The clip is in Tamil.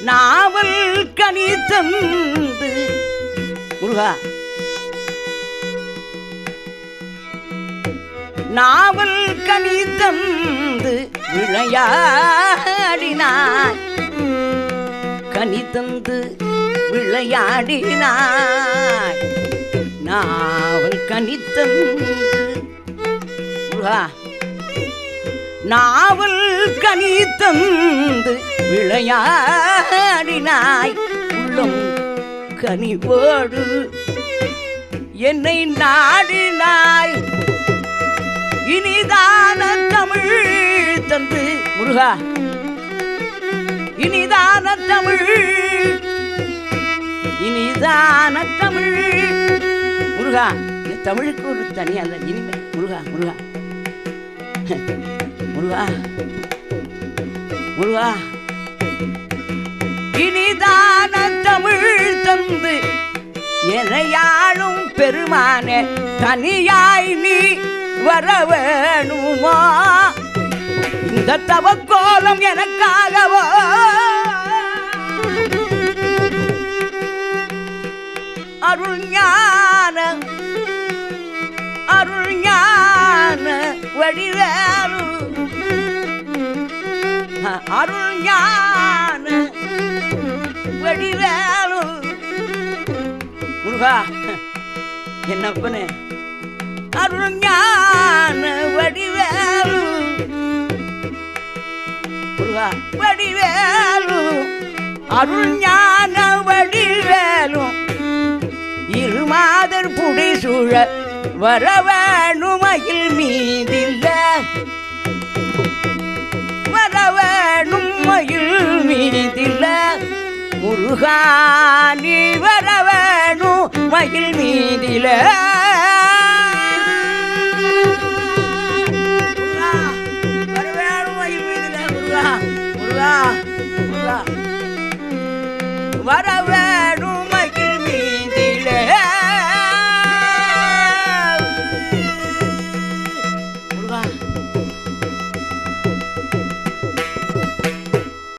நாவல் கனி தந்து. முருகா. நாவல் கனி தந்து விளையாடினாய். கனி தந்து விளையாடினாய். நாவல் கனி தந்து. முருகா. நாவல் கனி தந்து விளையாடினாய். உள்ளம் கனிவோடு என்னை நாடினாய். இனிதான தமிழ் தந்து முருகா. இனிதான தமிழ் இனிதான தமிழ். முருகா இந்த தமிழுக்கு ஒரு தனியான இனிமை. முருகா முருகா. முருகா முருகா. எனையாளும் பெருமானே தனியாய் நீ வர வேணுமா இந்த தவக்கோலம் எனக்காகவோ? அருள் ஞான அருள் ஞான வழிவேறு. அருள் ஞான வழிவேறு. வடிவேலு முருகா என்னப்பனே? அருள் ஞான வடிவேலு. முருகா வடிவேலு. அருள் ஞான வடிவேலும் இருமாதர் வர வரவேணுமையில் மீதில்லை. முருகா நீ வரவேணும் மயில் மீதில முருகா, வரவேணும் மயில் மீதில, முருகா, முருகா, முருகா. வர